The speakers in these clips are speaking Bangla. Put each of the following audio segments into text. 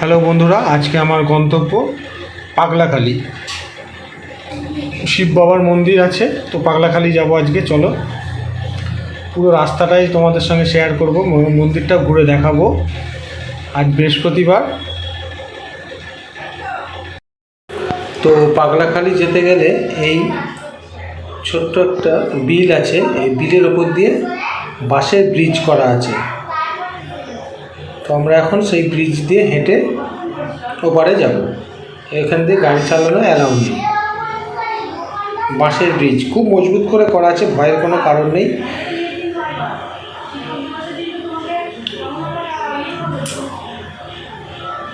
হ্যালো বন্ধুরা, আজকে আমার গন্তব্য পাগলাখালি। শিব বাবার মন্দির আছে, তো পাগলাখালি যাব আজকে, চলো। পুরো রাস্তাটাই তোমাদের সঙ্গে শেয়ার করব মন্দিরটা ঘুরে দেখাবো। আজ বৃহস্পতিবার। তো পাগলাখালি যেতে গেলে এই ছোট্ট একটা বিল আছে, এই বিলের ওপর দিয়ে বাঁশের ব্রিজ করা আছে। আমরা এখন সেই ব্রিজ দিয়ে হেঁটে ওপারে যাব। এখান দিয়ে গাড়ি চালানো অ্যালাউ নেই। বাঁশের ব্রিজ খুব মজবুত করে করা আছে, ভয়ের কোনো কারণ নেই।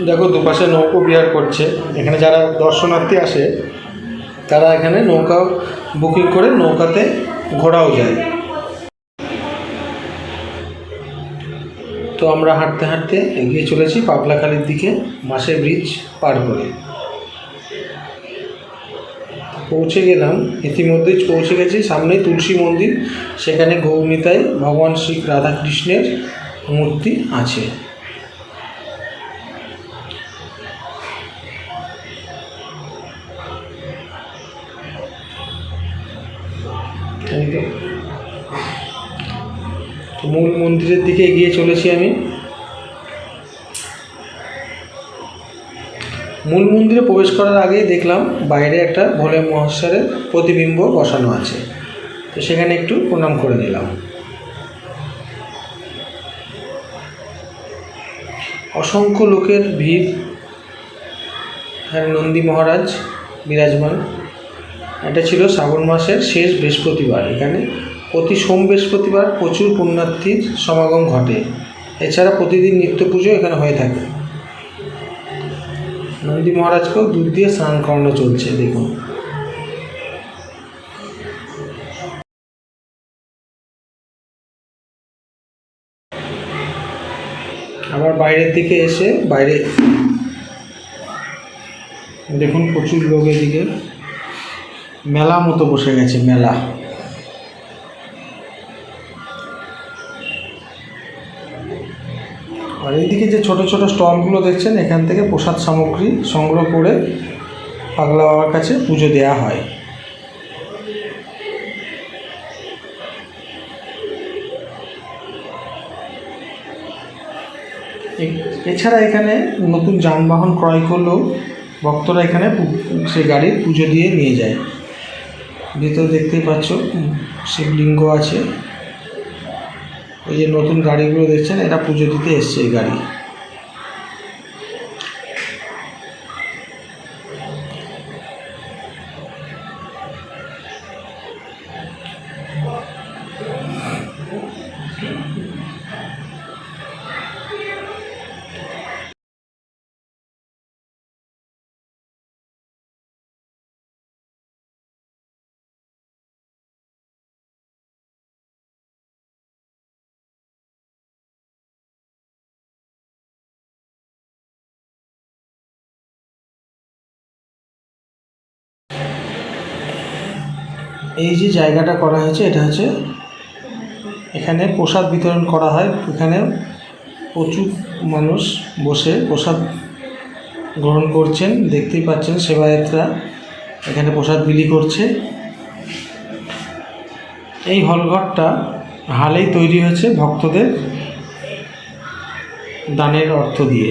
দেখো দুপাশে নৌকো বিহার করছে। এখানে যারা দর্শনার্থী আসে, তারা এখানে নৌকা বুকিং করে নৌকাতে ঘোরাও যায়। তো আমরা হাঁটতে হাঁটতে এগিয়ে চলেছি পাগলাখালির দিকে মাসের ব্রিজ পার করে পৌঁছে গেলাম, ইতিমধ্যেই পৌঁছে গেছি সামনেই তুলসী মন্দির, সেখানে গৌমিতায় ভগবান শ্রী রাধাকৃষ্ণের মূর্তি আছে এই তো। মূল মন্দিরের দিকে এগিয়ে চলেছি আমি। মূল মন্দিরে প্রবেশ করার আগেই দেখলাম বাইরে একটা ভোলে মহেশ্বরের প্রতিবিম্ব বসানো আছে। তো সেখানে একটু প্রণাম করে নিলাম। অসংখ্য লোকের ভিড়। এখানে নন্দী মহারাজ, বিরাজমান। এটা ছিল শ্রাবণ মাসের শেষ বৃহস্পতিবার। এখানে প্রতি সোম বৃহস্পতিবার প্রচুর পুণ্যার্থীর সমাগম ঘটে। এছাড়া প্রতিদিন নিত্য পুজো এখানে হয়ে থাকে। নন্দী মহারাজকেও দুধ দিয়ে স্নান করানো চলছে, দেখুন। আবার বাইরের দিকে এসে বাইরে দেখুন প্রচুর লোক এদিকে। মেলা মতো বসে গেছে, মেলা। আর এইদিকে যে ছোট ছোট স্টলগুলো দেখছেন, এখান থেকে প্রসাদ সামগ্রী সংগ্রহ করে পাগলা বাবার কাছে পুজো দেওয়া হয়। এছাড়া এখানে নতুন যানবাহন ক্রয় করলেও ভক্তরা এখানে সে গাড়ির পুজো দিয়ে নিয়ে যায়। ভিতরে দেখতেই পাচ্ছ শিবলিঙ্গ আছে। এই যে নতুন গাড়িগুলো দেখছেন এটা পুজো দিতে এসছে এই গাড়ি। এই যে জায়গাটা করা হয়েছে, এটা হচ্ছে এখানে প্রসাদ বিতরণ করা হয়। এখানে প্রচুর মানুষ বসে প্রসাদ গ্রহণ করছেন, দেখতেই পাচ্ছেন সেবায়েতরা এখানে প্রসাদ বিলি করছে। এই হলঘরটা হালেই তৈরি হয়েছে ভক্তদের দানের অর্থ দিয়ে।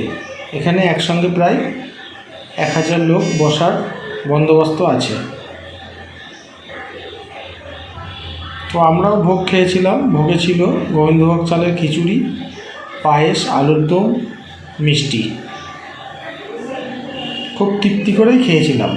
এখানে একসঙ্গে প্রায় এক হাজার লোক বসার বন্দোবস্ত আছে। তো আমরাও ভোগ খেয়েছিলাম। ভোগে ছিল গোবিন্দভোগ চালের খিচুড়ি, পায়েস, আলুর দম, মিষ্টি। খুব তৃপ্তি করেই খেয়েছিলাম।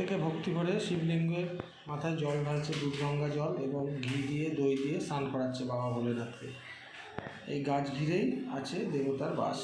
থেকে ভক্তি করে শিবলিঙ্গের মাথায় জল ঢালছে দুধ গঙ্গা জল এবং ঘি দিয়ে, দই দিয়ে স্নান করাচ্ছে বাবা ভোলেনাথকে। এই গাছ ঘিরেই আছে দেবতার বাস।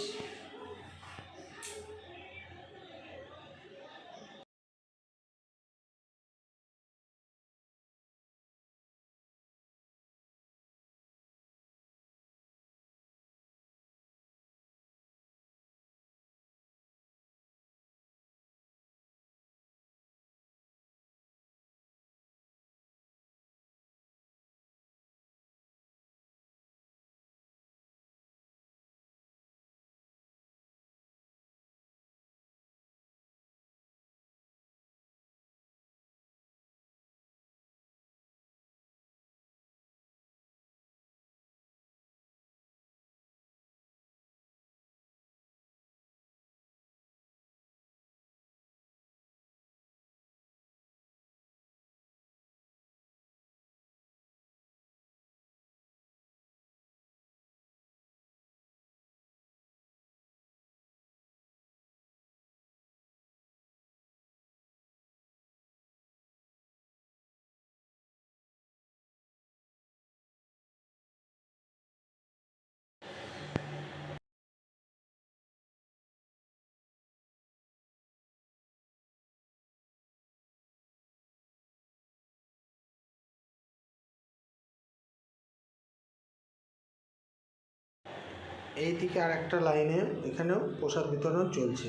এই দিকে আর একটা লাইনে এখানেও প্রসাদ বিতরণ চলছে।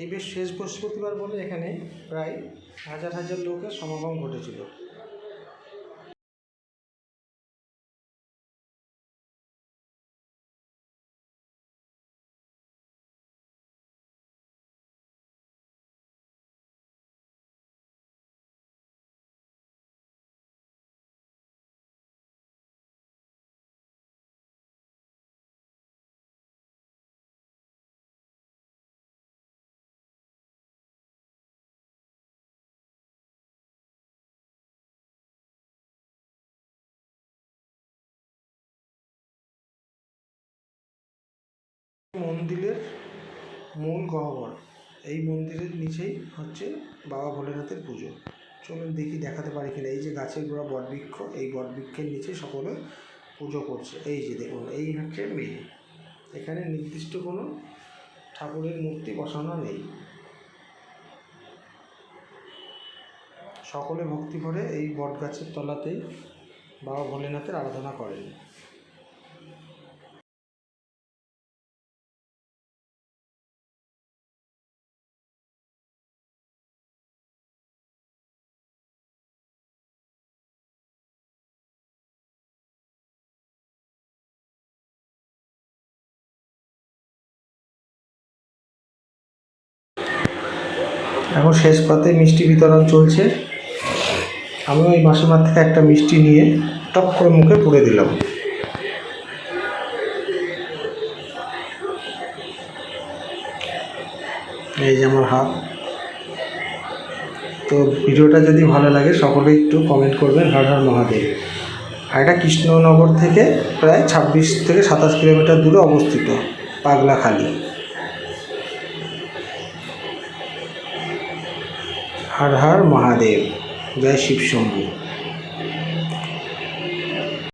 এই বেশ শেষ বৃহস্পতিবার বলে এখানে প্রায় হাজার হাজার লোকের সমাগম ঘটেছিল। মন্দিরের মূল গহ্বর। এই মন্দিরের নিচেই হচ্ছে বাবা ভোলেনাথের পুজো। চলুন দেখি দেখাতে পারি কিনা। এই যে গাছের গোড়া বটবৃক্ষ, এই বটবৃক্ষের নিচে সকলে পুজো করছে। এই যে দেখুন, এই হচ্ছে মেয়ে। এখানে নির্দিষ্ট কোনো ঠাকুরের মূর্তি বসানো নেই। সকলে ভক্তি করে এই বট গাছের তলাতেই বাবা ভোলেনাথের আরাধনা করেন। এখন শেষ পাতে মিষ্টি বিতরণ চলছে। আমি ওই মাসিমার থেকে একটা মিষ্টি নিয়ে টপ করে মুখে পুড়ে দিলাম। এই যে আমার হাত। তো ভিডিওটা যদি ভালো লাগে, সকলে একটু কমেন্ট করবেন, হর হর মহাদেব। আর এটা কৃষ্ণনগর থেকে প্রায় ছাব্বিশ থেকে সাতাশ কিলোমিটার দূরে অবস্থিত, পাগলাখালি। হর হর মহাদেব জয় শিব শম্ভু